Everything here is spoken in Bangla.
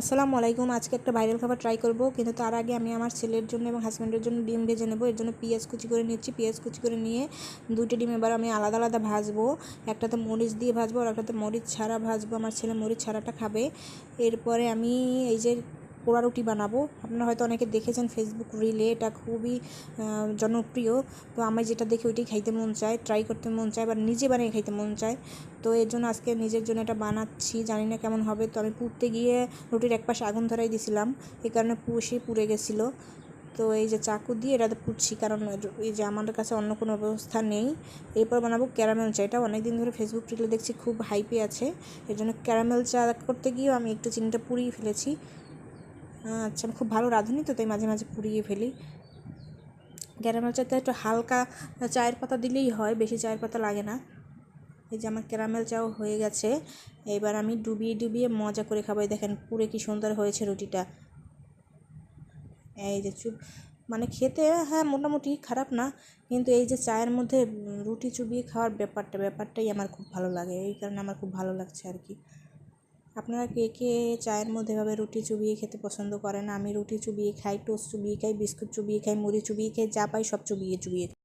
আসসালামু আলাইকুম। আজকে একটা ভাইরাল খাবার ট্রাই করব, কিন্তু তার আগে আমি আমার ছেলের জন্য এবং হাজব্যান্ডের জন্য ডিম ভেজে নেব। এর জন্য পেঁয়াজ কুচি করে নিচ্ছি। পেঁয়াজ কুচি করে নিয়ে দুইটা ডিম এবার আমি আলাদা আলাদা ভাজবো। একটাতে মরিচ দিয়ে ভাজবো আর একটাতে মরিচ ছাড়া ভাজবো। আমার ছেলে মরিচ ছাড়াটা খাবে। এরপরে আমি এই যে পোড়া রুটি বানাবো। আপনারা হয়তো অনেকে দেখেছেন ফেসবুক রিলে এটা খুবই জনপ্রিয়। তো আমার যেটা দেখে ওইটাই খাইতে মন চায় ট্রাই করতে মন চায়, বা নিজে বানিয়ে খাইতে মন চায়। তো এর জন্য আজকে নিজের জন্য এটা বানাচ্ছি, জানি না কেমন হবে। তো আমি পুড়তে গিয়ে রুটির এক পাশে আগুন ধরাই দিয়েছিলাম এই কারণে পুষে পুড়ে গেছিল। তো এই যে চাকু দিয়ে এটাতে পুড়ছি, কারণ এই যে আমাদের কাছে অন্য কোনো ব্যবস্থা নেই। এরপর বানাবো ক্যারামেল চা। এটা অনেক দিন ধরে ফেসবুক রিলে দেখছি খুব হাইপে আছে। এর জন্য ক্যারামেল চা করতে গিয়েও আমি একটু চিনিটা পুড়িয়ে ফেলেছি। আচ্ছা আমি খুব ভালো রাঁধুনি তো, তাই মাঝে মাঝে পুড়িয়ে ফেলি। ক্যারামেল চাতে একটু হালকা চায়ের পাতা দিলেই হয়, বেশি চায়ের পাতা লাগে না। এই যে আমার ক্যারামেল চাও হয়ে গেছে, এবার আমি ডুবিয়ে ডুবিয়ে মজা করে খাব। দেখেন পুরে কি সুন্দর হয়েছে রুটিটা। এই যে চুপ মানে খেতে হ্যাঁ মোটামুটি খারাপ না, কিন্তু এই যে চায়ের মধ্যে রুটি চুবিয়ে খাওয়ার ব্যাপারটা, ব্যাপারটাই আমার খুব ভালো লাগে। এই কারণে আমার খুব ভালো লাগছে আর কি। আপনারা কে কে চায়ের মধ্যে এভাবে রুটি চুবিয়ে খেতে পছন্দ করেন? আমি রুটি চুবিয়ে খাই, টোস্ট চুবিয়ে খাই, বিস্কুট চুবিয়ে খাই, মুড়ি চুবিয়ে খাই, যা পাই সব চুবিয়ে চুবিয়ে